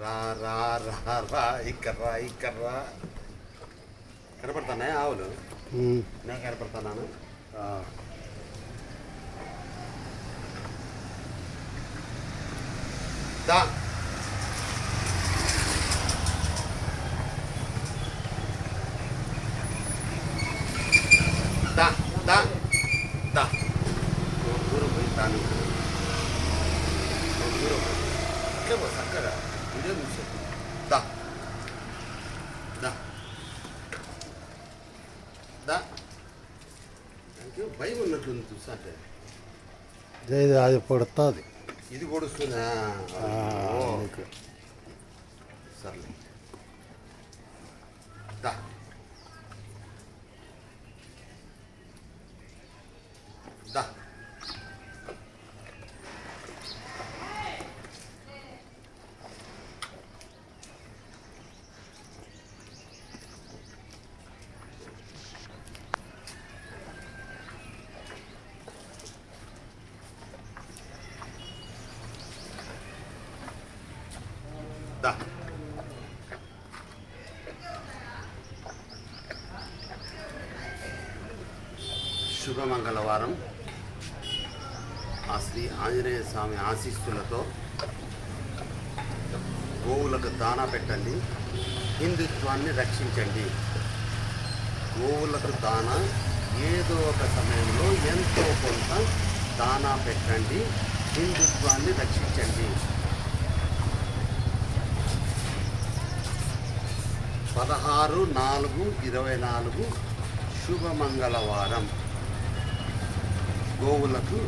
రా రా రా రా ఇక్కడ రా ఇక్కడ రా. కనపడతానే ఆవులు? నేను కనపడతాను దా. దా దా దా. పోయి దాని పోయి. పో ఇదే చూసే దా దా దా నాకు భయం ఉన్నట్లుంది చూసాంటే ఇది అది పుడుతుంది ఇది పొడుస్తుందా సర్లే దా దా దా శుభమంగళవారం. ఆ శ్రీ ఆంజనేయ స్వామి ఆశీస్సులతో గోవులకు దానా పెట్టండి హిందుత్వాన్ని రక్షించండి. గోవులకు దానా ఏదో ఒక సమయంలో ఎంతో కొంత దానా పెట్టండి హిందుత్వాన్ని రక్షించండి. పదహారు నాలుగు ఇరవై నాలుగు శుభమంగళవారం. గోవులకు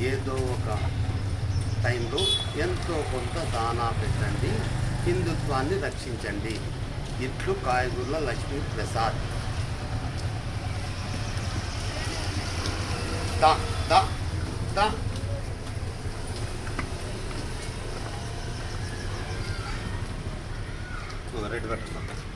ఏదో ఒక టైంలో ఎంతో కొంత దానా పెట్టండి హిందుత్వాన్ని రక్షించండి. ఇట్లు కాయగూర్ల లక్ష్మీ ప్రసాద్. దా దా దా. పెట్టుకుంటాం